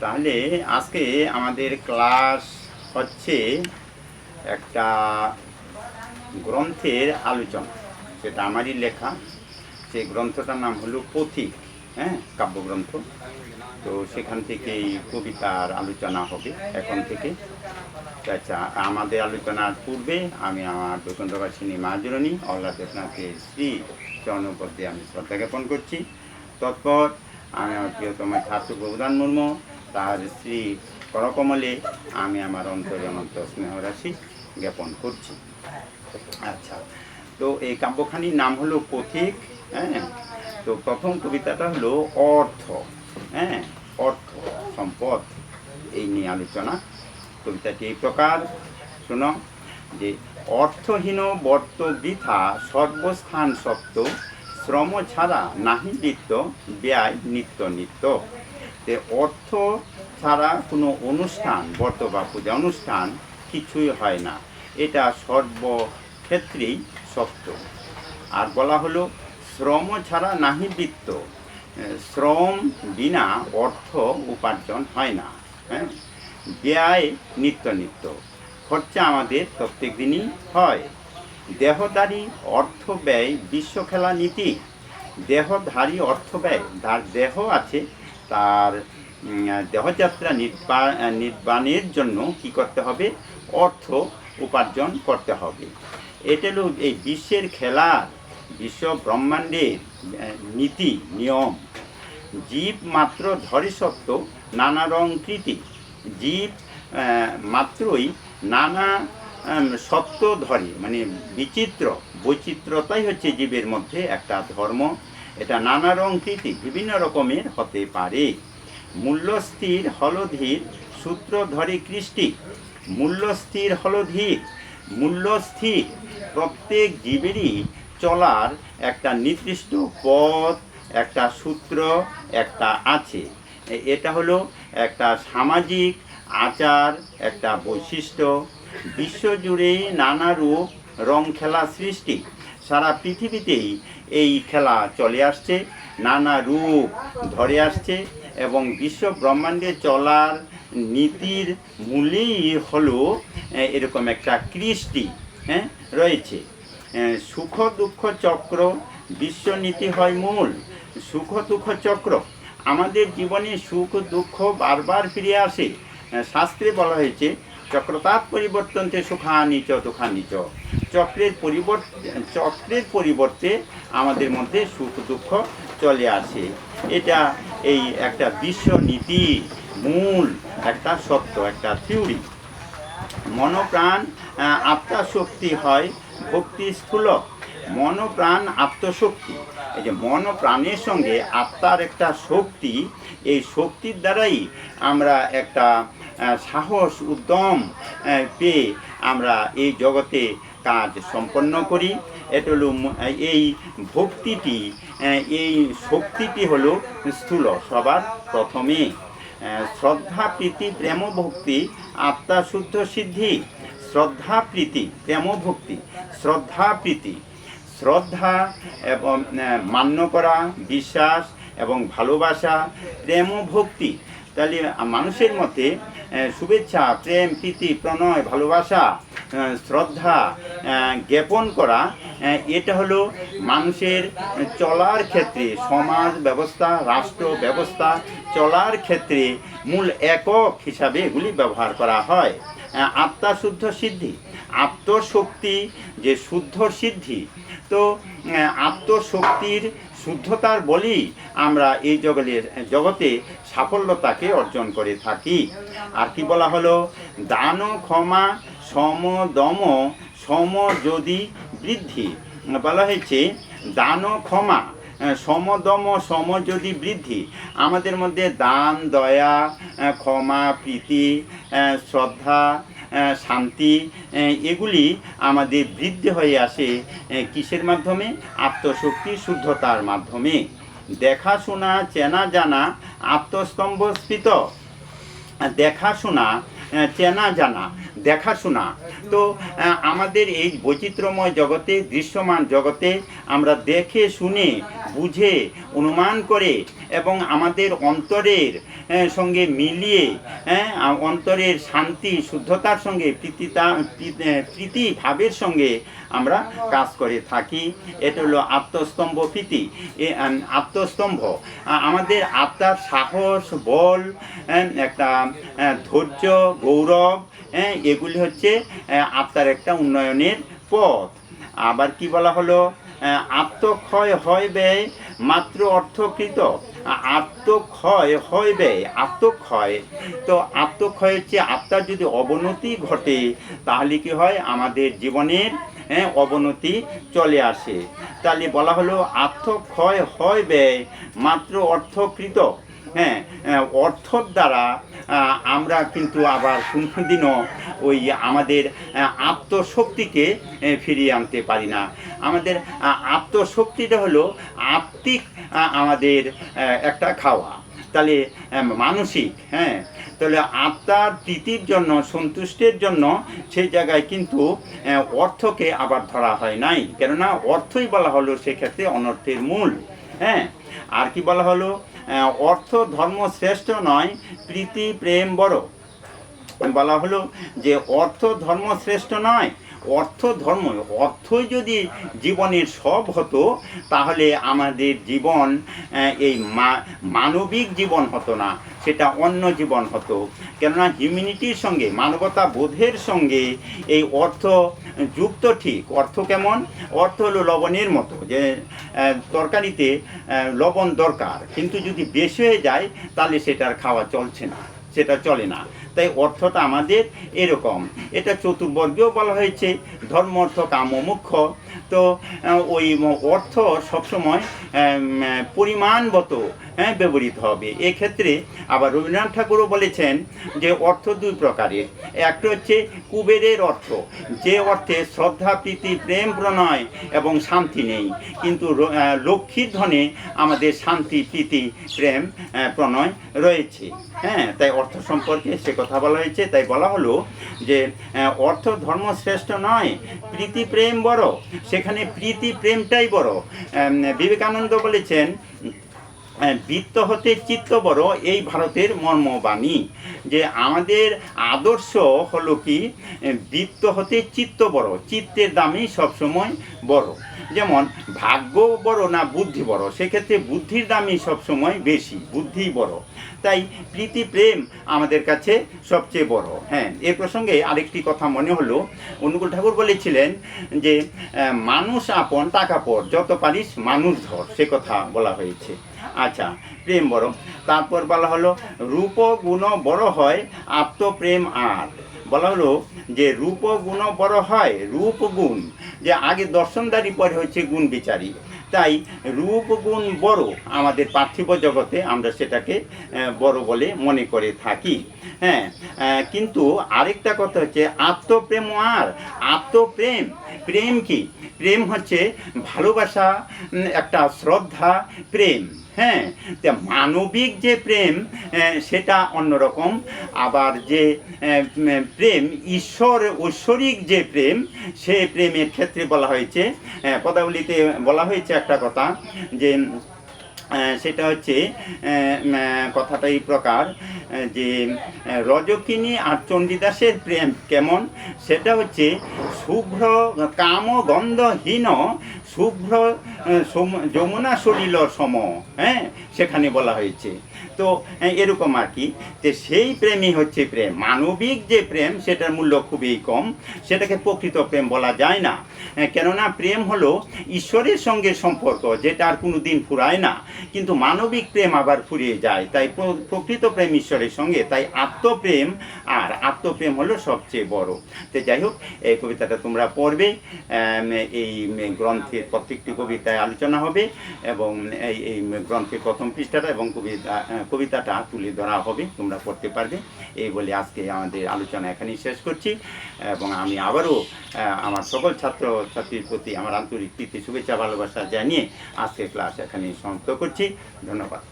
তাহলে আজকে আমাদের ক্লাস হচ্ছে একটা গ্রন্থের আলোচনা সেটা আমারই লেখা। সেই গ্রন্থটার নাম হলো পথিক হ্যাঁ কাব্যগ্রন্থ। তো সেখান থেকেই কবিতার আলোচনা হবে এখন থেকে। আচ্ছা আমাদের আলোচনার পূর্বে আমি আমার বৈকুণ্ঠবাসিনী মাজরণী অল্লাহ দেবনাথের শ্রী চরণপদ্যে আমি শ্রদ্ধা জ্ঞাপন করছি। তৎপর আমি আমার প্রিয়তম ছাত্র প্রধান মুর্মু তার শ্রী করকমলে আমি আমার অন্তরে স্নেহরাশি জ্ঞাপন করছি। আচ্ছা তো এই কাব্যখানির নাম হলো পথিক হ্যাঁ? তো প্রথম কবিতাটা হলো অর্থ হ্যাঁ? অর্থ, সম্পদ, এই নিয়ে আলোচনা। কবিতাটি এই প্রকার। শোনো, যে অর্থহীন বর্ত বৃথা সর্বস্থান সপ্ত শ্রম ছাড়া নাহি বৃত্ত ব্যয় নিত্য নিত্য। তে অর্থ ছাড়া কোনো অনুষ্ঠান বর্ত বা পূজা অনুষ্ঠান কিছুই হয় না। এটা সর্বক্ষেত্রেই সত্য। আর বলা হলো, শ্রম ছাড়া নাহি বৃত্ত। শ্রম বিনা অর্থ উপার্জন হয় না। হ্যাঁ? ব্যয় নিত্য নিত্য। খরচা আমাদের প্রত্যেক দিনই হয়। দেহদারি অর্থ ব্যয় বিশ্ব খেলা নীতি। দেহধারী অর্থ ব্যয়। যার দেহ আছে তার দেহযাত্রা নির্বা, নির্বাণের জন্য কি করতে হবে? অর্থ উপার্জন করতে হবে। এটা এই বিশ্বের খেলার বিশ্ব ব্রহ্মাণ্ডের নীতি, নিয়ম। জীব মাত্র ধরে সত্ত্ব নানা রং কৃতি। জীব মাত্রই নানা সত্য ধরে মানে বিচিত্র বৈচিত্রতাই হচ্ছে জীবের মধ্যে একটা ধর্ম এটা নানা রং কৃতি বিভিন্ন রকমের হতে পারে। মূল্যস্থির হলধীর সূত্র ধরে কৃষ্টি। মূল্যস্থির হলধীর, মূল্যস্থির প্রত্যেক জীবেরই চলার একটা নির্দিষ্ট পথ, একটা সূত্র, একটা আছে। এটা হলো একটা সামাজিক আচার, একটা বৈশিষ্ট্য। বিশ্বজুড়েই নানা রূপ রং খেলা সৃষ্টি। সারা পৃথিবীতেই এই খেলা চলে আসছে, নানা রূপ ধরে আসছে এবং বিশ্ব ব্রহ্মাণ্ডে চলার নীতির মূলেই হলো এরকম একটা কৃষ্টি হ্যাঁ রয়েছে। সুখ দুঃখ চক্র বিশ্বনীতি হয় মূল। সুখ দুঃখ চক্র, আমাদের জীবনে সুখ দুঃখ বারবার ফিরে আসে। শাস্ত্রে বলা হয়েছে চক্রতাৎ পরিবর্তনতে সুখানিচ দুঃখানিচ চক্রের পরিবর্তে চক্রের পরিবর্তে আমাদের মধ্যে সুখ দুঃখ চলে আসে। এটা এই একটা বিশ্ব নীতি, মূল একটা সত্য, একটা থিওরি মনপ্রাণ আত্মাশক্তি হয় ভক্তি স্থূল মনপ্রাণ, আত্মশক্তি। এই যে মন প্রাণের সঙ্গে আত্মার একটা শক্তি, এই শক্তির দ্বারাই আমরা একটা সাহস, উদ্যম পেয়ে আমরা এই জগতে কাজ সম্পন্ন করি। এটা হলো এই ভক্তিটি এই শক্তিটি হলো স্থূল সবার প্রথমে। শ্রদ্ধা, প্রীতি, প্রেম, ভক্তি, আত্মা, শুদ্ধ, সিদ্ধি। শ্রদ্ধা, প্রীতি, প্রেম, ভক্তি। শ্রদ্ধা, প্রীতি। শ্রদ্ধা এবং মান্য করা, বিশ্বাস এবং ভালোবাসা, প্রেম, ভক্তি। তাহলে মানুষের মধ্যে শুভেচ্ছা, প্রেম, প্রীতি, প্রণয়, ভালোবাসা শ্রদ্ধা জ্ঞাপন করা এটা হলো মানুষের চলার ক্ষেত্রে সমাজ ব্যবস্থা, রাষ্ট্র ব্যবস্থা, চলার ক্ষেত্রে মূল একক হিসাবে এগুলি ব্যবহার করা হয়। আত্মা শুদ্ধ সিদ্ধি, আত্মশক্তি যে শুদ্ধ সিদ্ধি, তো আত্মশক্তির শুদ্ধতার বলেই আমরা এই জগতের জগতে সাফল্যতাকে অর্জন করে থাকি। আর কি বলা হলো? দান, ক্ষমা, সম, দম, সম যদি বৃদ্ধি। বলা হয়েছে, দান, ক্ষমা সমদম সম যদি বৃদ্ধি। আমাদের মধ্যে দান, দয়া, ক্ষমা, প্রীতি, শ্রদ্ধা শান্তি এগুলি আমাদের বৃদ্ধি হয়ে আসে কিসের মাধ্যমে? আত্মশক্তি, শুদ্ধতার মাধ্যমে। দেখাশোনা, চেনা জানা আত্মস্তম্ভ স্ফীত দেখাশোনা চেনা জানা, দেখাশোনা। তো আমাদের এই বৈচিত্র্যময় জগতে, দৃশ্যমান জগতে আমরা দেখে শুনে বুঝে, অনুমান করে এবং আমাদের অন্তরের সঙ্গে মিলিয়ে অন্তরের শান্তি, শুদ্ধতার সঙ্গে, প্রীতিতা প্রী- প্রীতি ভাবের সঙ্গে আমরা কাজ করে থাকি। এটা হলো আত্মস্তম্ভ প্রীতি আত্মস্তম্ভ। আমাদের আত্মার সাহস, বল একটা ধৈর্য, গৌরব হ্যাঁ এগুলি হচ্ছে আত্মার একটা উন্নয়নের পথ। আবার কি বলা হলো? আত্মক্ষয় হয় ব্যয় মাত্র অর্থকৃত আত্মক্ষয় হয় ব্যয় আত্মক্ষয়। তো আত্মক্ষয়ের চেয়ে আত্মার যদি অবনতি ঘটে তাহলে কি হয়? আমাদের জীবনের হ্যাঁ, অবনতি চলে আসে। তাহলে বলা হলো আত্মক্ষয় হয় ব্যয় মাত্র অর্থকৃত হ্যাঁ অর্থর দ্বারা আমরা কিন্তু আবার কোনোদিনও ওই আমাদের আত্মশক্তিকে ফিরিয়ে আনতে পারি না। আমাদের আত্মশক্তিটা হলো আত্মিক আমাদের একটা খাওয়া। তাহলে মানসিক হ্যাঁ? তাহলে আত্মার প্রীতির জন্য, সন্তুষ্টের জন্য সেই জায়গায় কিন্তু অর্থকে আবার ধরা হয় নাই। কেননা অর্থই বলা হলো সেক্ষেত্রে অনর্থের মূল হ্যাঁ? আর কি বলা হলো? অর্থ ধর্ম শ্রেষ্ঠ নয়, প্রীতি প্রেম বড়। বলা হলো যে অর্থ ধর্ম শ্রেষ্ঠ নয়, অর্থ ধর্ম, অর্থই যদি জীবনের সব হতো, তাহলে আমাদের জীবন এই মানবিক জীবন হতো না, সেটা অন্য জীবন হতো। কেননা হিউম্যানিটির সঙ্গে, মানবতা বোধের সঙ্গে এই অর্থ যুক্ত ঠিক। অর্থ কেমন? অর্থ হলো লবণের মতো, যে তরকারিতে লবণ দরকার। কিন্তু যদি বেশি হয়ে যায়, তাহলে সেটার খাওয়া চলছে না। সেটা চলে না। তাই অর্থটা আমাদের এরকম। এটা চতুর্বর্গেও বলা হয়েছে, ধর্ম, অর্থ, কাম মুখ্য। তো ওই অর্থ সবসময় পরিমাণগত হ্যাঁ ব্যবহৃত হবে। এক্ষেত্রে আবার রবীন্দ্রনাথ ঠাকুরও বলেছেন যে অর্থ দুই প্রকারের। একটা হচ্ছে কুবেরের অর্থ, যে অর্থে শ্রদ্ধা, প্রীতি, প্রেম, প্রণয় এবং শান্তি নেই। কিন্তু লক্ষ্মীর ধনে আমাদের শান্তি, প্রীতি, প্রেম প্রণয় রয়েছে। হ্যাঁ তাই অর্থ সম্পর্কে সে কথা বলা হয়েছে। তাই বলা হলো যে অর্থ ধর্ম শ্রেষ্ঠ নয়, প্রীতি, প্রেম বড়। সেখানে প্রীতি, প্রেমটাই বড়। বিবেকানন্দ বলেছেন বৃত্ত হতে চিত্ত বড় এই ভারতের মর্মবাণী যে আমাদের আদর্শ হলো কি বৃত্ত হতে চিত্ত বড় চিত্তের দামই সবসময় বড়। যেমন, ভাগ্য বড় না বুদ্ধি বড়, সেক্ষেত্রে বুদ্ধির দামই সবসময় বেশি, বুদ্ধি বড়। তাই প্রীতি, প্রেম আমাদের কাছে সবচেয়ে বড়। হ্যাঁ এ প্রসঙ্গে আরেকটি কথা মনে হলো। অনুকূল ঠাকুর বলেছিলেন যে মানুষ আপন, টাকা পর, যত পারিস মানুষ ধর, সে কথা বলা হয়েছে। আচ্ছা প্রেম বড়। তারপর বলা হলো, রূপ গুণ বড় হয় আত্মপ্রেম আর। বলা হলো যে, রূপ গুণ বড় হয় রূপ গুণ। যে আগে দর্শনদারি, পরে হচ্ছে গুণ বিচারী তাই রূপ গুণ বড় আমাদের পার্থিব জগতে আমরা সেটাকে বড় বলে মনে করে থাকি। হ্যাঁ কিন্তু আরেকটা কথা হচ্ছে আত্মপ্রেম আর আত্মপ্রেম, প্রেম কি? প্রেম হচ্ছে ভালোবাসা একটা শ্রদ্ধা, প্রেম। হ্যাঁ মানবিক যে প্রেম সেটা অন্যরকম। আবার যে প্রেম, ঈশ্বর ঐশ্বরিক যে প্রেম, সে প্রেমের ক্ষেত্রে বলা হয়েছে পদাবলিতে বলা হয়েছে একটা কথা যে সেটা হচ্ছে কথাটাই কথাটা এই প্রকার। যে রজকিনী আর চণ্ডীদাসের প্রেম কেমন? সেটা হচ্ছে শুভ্র কাম গন্ধহীন শুভ্র যমুনা সলিল সম হ্যাঁ? সেখানে বলা হয়েছে। তো এরকম আর কি। যে সেই প্রেমই হচ্ছে প্রেম। মানবিক যে প্রেম, সেটার মূল্য খুবই কম। সেটাকে প্রকৃত প্রেম বলা যায় না। কেননা প্রেম হলো ঈশ্বরের সঙ্গে সম্পর্ক, যেটা আর কোনো দিন ফুরায় না। কিন্তু মানবিক প্রেম আবার ফুরিয়ে যায়। তাই প্রকৃত প্রেম ঈশ্বরের সঙ্গে, তাই আত্মপ্রেম আর আত্মপ্রেম হলো সবচেয়ে বড়। তো যাই হোক, এই কবিতাটা তোমরা পড়বে এই গ্রন্থের প্রত্যেকটি কবিতায় আলোচনা হবে এবং এই এই গ্রন্থের প্রথম পৃষ্ঠাটা এবং কবিতা, কবিতাটা তুলে ধরা হবে, তোমরা পড়তে পারবে। এই বলে আজকে আমাদের আলোচনা এখানেই শেষ করছি এবং আমি আবারও আমার সকল ছাত্র ছাত্রীর প্রতি আমার আন্তরিক প্রীতি, শুভেচ্ছা, ভালোবাসা জানিয়ে আজকের ক্লাস এখানেই সমাপ্ত করছি। ধন্যবাদ।